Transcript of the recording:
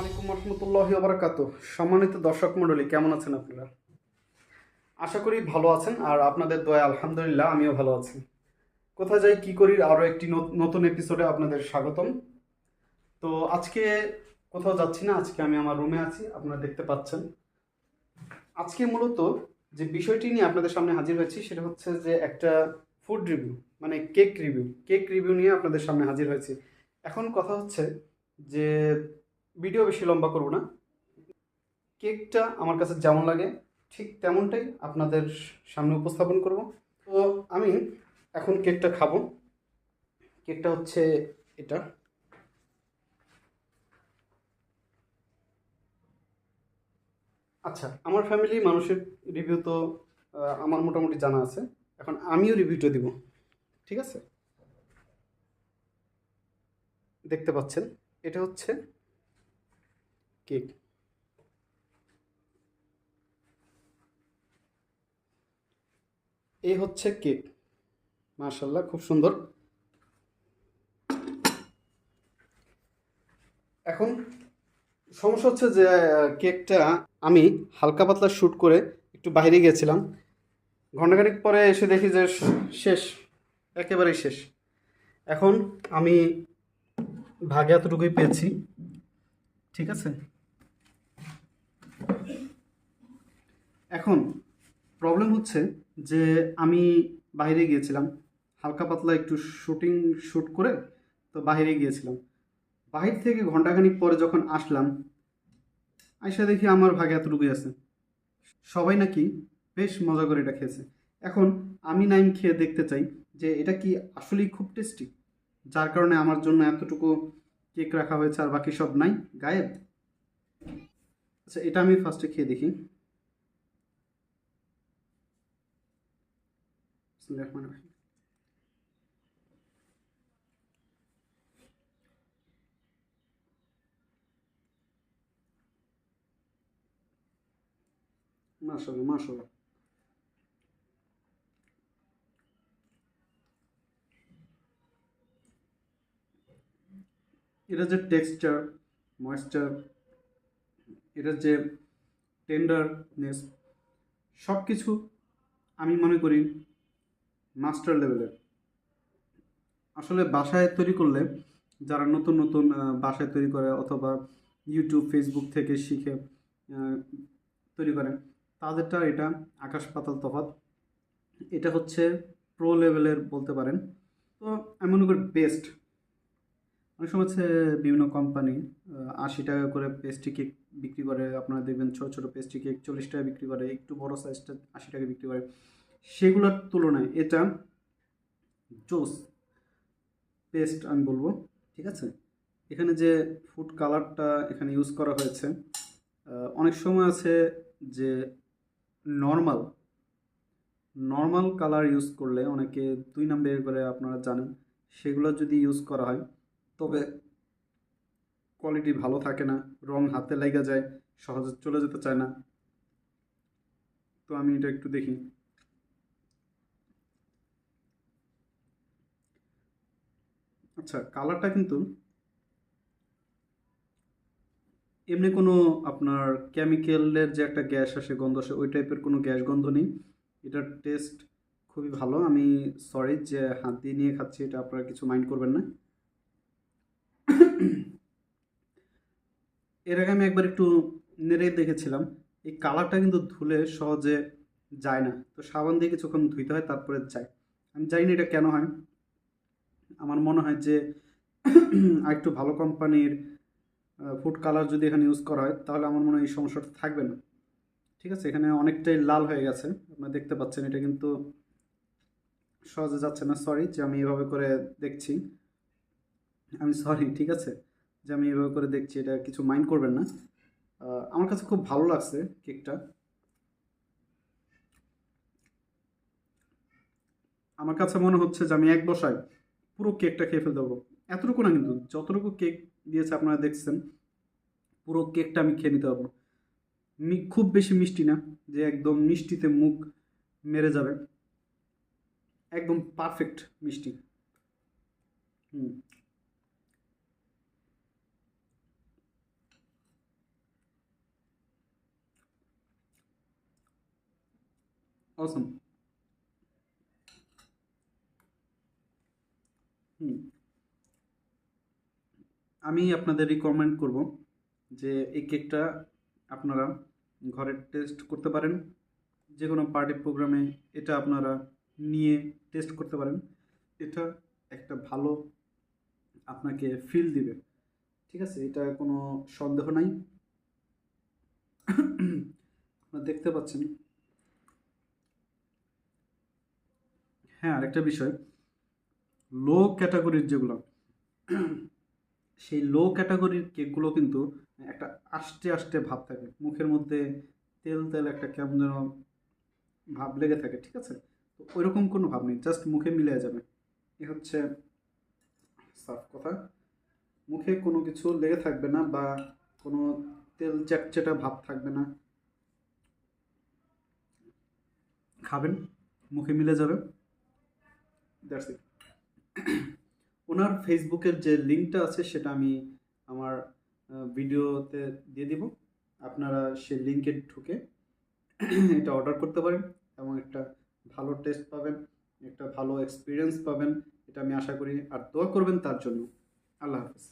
রহমতুল্লাহ বারাকাত সম্মানিত দর্শক মণ্ডলী, কেমন আছেন আপনারা? আশা করি ভালো আছেন, আর আপনাদের দয়া, আলহামদুলিল্লাহ, আমিও ভালো আছি। কোথায় যাই, কি করি, আরও একটি নতুন এপিসোডে আপনাদের স্বাগতম। তো আজকে কোথাও যাচ্ছি না, আজকে আমি আমার রুমে আছি, আপনারা দেখতে পাচ্ছেন। আজকে মূলত যে বিষয়টি নিয়ে আপনাদের সামনে হাজির হয়েছি, সেটা হচ্ছে যে একটা ফুড রিভিউ মানে কেক রিভিউ কেক রিভিউ নিয়ে আপনাদের সামনে হাজির হয়েছি। এখন কথা হচ্ছে যে ভিডিও বেশি লম্বা করব না। কেকটা আমার কাছে যেমন লাগে, ঠিক তেমনটাই আপনাদের সামনে উপস্থাপন করব। তো আমি এখন কেকটা খাব। কেকটা হচ্ছে এটা। আচ্ছা আমার ফ্যামিলি মানুষের রিভিউ তো আমার মোটামুটি জানা আছে। এখন আমিও রিভিউটা দিব। ঠিক আছে? দেখতে পাচ্ছেন? এটা হচ্ছে কেক এই হচ্ছে কেক মার্শাল্লাহ খুব সুন্দর। এখন সমস্যা হচ্ছে যে কেকটা আমি হালকা পাতলা শ্যুট করে একটু বাইরে গিয়েছিলাম। ঘণ্টাখানিক পরে এসে দেখি যে শেষ, একেবারেই শেষ। এখন আমি ভাগে এতটুকুই পেয়েছি। ঠিক আছে? এখন প্রবলেম হচ্ছে যে আমি বাইরে গিয়েছিলাম, হালকা পাতলা একটু শুটিং শ্যুট করে তো বাইরে গিয়েছিলাম। বাহির থেকে ঘন্টাখানিক পরে যখন আসলাম, আইসা দেখি আমার ভাগে এতটুকুই আছে। সবাই নাকি বেশ মজা করে এটা খেয়েছে। এখন আমি নাইম খেয়ে দেখতে চাই যে এটা কি আসলেই খুব টেস্টি যার কারণে আমার জন্য এতটুকু কেক রাখা হয়েছে আর বাকি সব নাই, গায়েব? আচ্ছা এটা আমি ফার্স্টে খেয়ে দেখি। বিসমিল্লাহির রহমানির রহিম। মাশাআল্লাহ মাশাআল্লাহ এটা যে টেক্সচার ময়েশ্চার এটার যে টেন্ডারনেস সব কিছু আমি মনে করি মাস্টার লেভেলের। আসলে বাসায় তৈরি করলে যারা নতুন নতুন বাসায় তৈরি করে অথবা ইউটিউব ফেসবুক থেকে শিখে তৈরি করে, তাদেরটা এটা আকাশ পাতাল তফাৎ। এটা হচ্ছে প্রো লেভেলের বলতে পারেন। তো আমি মনে করি বেস্ট অনেক সময় হচ্ছে বিভিন্ন কোম্পানি আশি টাকা করে পেস্ট্রি কেক বিক্রি করে। আপনারা দেখবেন ছোটো ছোটো পেস্ট্রি কেক চল্লিশ টাকা বিক্রি করে, একটু বড় সাইজটা আশি টাকা বিক্রি করে। সেগুলোর তুলনায় এটা জোস পেস্ট আমি বলব, ঠিক আছে? এখানে যে ফুড কালারটা এখানে ইউজ করা হয়েছে অনেক সময় আছে যে নর্মাল নর্মাল কালার ইউজ করলে, অনেকে দুই নাম বের করে আপনারা জানেন, সেগুলো যদি ইউজ করা হয়, তবে কোয়ালিটি ভালো থাকে না, রং হাতে লেগে যায়, সহজে চলে যেতে চায় না। তো আমি এটা একটু দেখি। আচ্ছা কালারটা কিন্তু এমনি কোনো আপনার কেমিক্যালের যে একটা গ্যাস আসে, গন্ধ আসে, ওই টাইপের কোনো গ্যাস গন্ধ নেই। এটার টেস্ট খুবই ভালো। আমি সরি যে হাত দিয়ে নিয়ে খাচ্ছি, এটা আপনারা কিছু মাইন্ড করবেন না। এর আগে আমি একবার একটু নেড়ে দেখেছিলাম। এই কালারটা কিন্তু ধুলে সহজে যায় না। তো সাবান দিয়ে কিছুক্ষণ ধুইতে হয়, তারপরে যায়। আমি জানি না এটা কেন হয়। আমার মনে হয় যে আরেকটু ভালো কোম্পানির ফুড কালার যদি এখানে ইউজ করা হয়, তাহলে আমার মনে হয় এই সমস্যাটা থাকবে না। ঠিক আছে, এখানে অনেকটাই লাল হয়ে গেছে। আপনারা দেখতে পাচ্ছেন, এটা কিন্তু সহজে যাচ্ছে না সরি যে আমি এভাবে করে দেখছি। আমি সরি ঠিক আছে, যে আমি এভাবে করে দেখছি, এটা কিছু মাইন্ড করবেন না। আমার কাছে খুব ভালো লাগছে কেকটা। আমার কাছে মনে হচ্ছে যে আমি এক বসায় পুরো কেকটা খেয়ে ফেলতে পারব। এতটুকু না কিন্তু, যতটুকু কেক দিয়েছে আপনারা দেখছেন, পুরো কেকটা আমি খেয়ে নিতে পারব। খুব বেশি মিষ্টি না, যে একদম মিষ্টিতে মুখ মেরে যাবে। একদম পারফেক্ট মিষ্টি। হুম। অসম আমি আপনাদের রিকমেন্ড করব যে এই কেকটা আপনারা ঘরে টেস্ট করতে পারেন। যে কোনো পার্টি প্রোগ্রামে এটা আপনারা নিয়ে টেস্ট করতে পারেন। এটা একটা ভালো আপনাকে ফিল দিবে। ঠিক আছে? এটা কোনো সন্দেহ নাই। আপনারা দেখতে পাচ্ছেন। হ্যাঁ আরেকটা বিষয়। লো ক্যাটাগরির যেগুলো সেই লো ক্যাটাগরির কেকগুলো কিন্তু একটা আষ্টে আষ্টে ভাব থাকে। মুখের মধ্যে তেল তেল একটা কেমন যেন ভাব লেগে থাকে, ঠিক আছে? তো ওইরকম কোনো ভাব নেই জাস্ট মুখে মিলে যাবে। এ হচ্ছে সাফ কথা। মুখে কোনো কিছু লেগে থাকবে না বা কোনো তেল চ্যাটচ্যাটা ভাব থাকবে না। খাবেন, মুখে মিলে যাবে। দ্যাটস ইট ওনার ফেসবুকের যে লিঙ্কটা আছে, সেটা আমি আমার ভিডিওতে দিয়ে দিব। আপনারা সে লিঙ্কে ঢুকে এটা অর্ডার করতে পারেন এবং একটা ভালো টেস্ট পাবেন, একটা ভালো এক্সপিরিয়েন্স পাবেন। এটা আমি আশা করি আর দোয়া করবেন তার জন্য। আল্লাহ হাফিজ।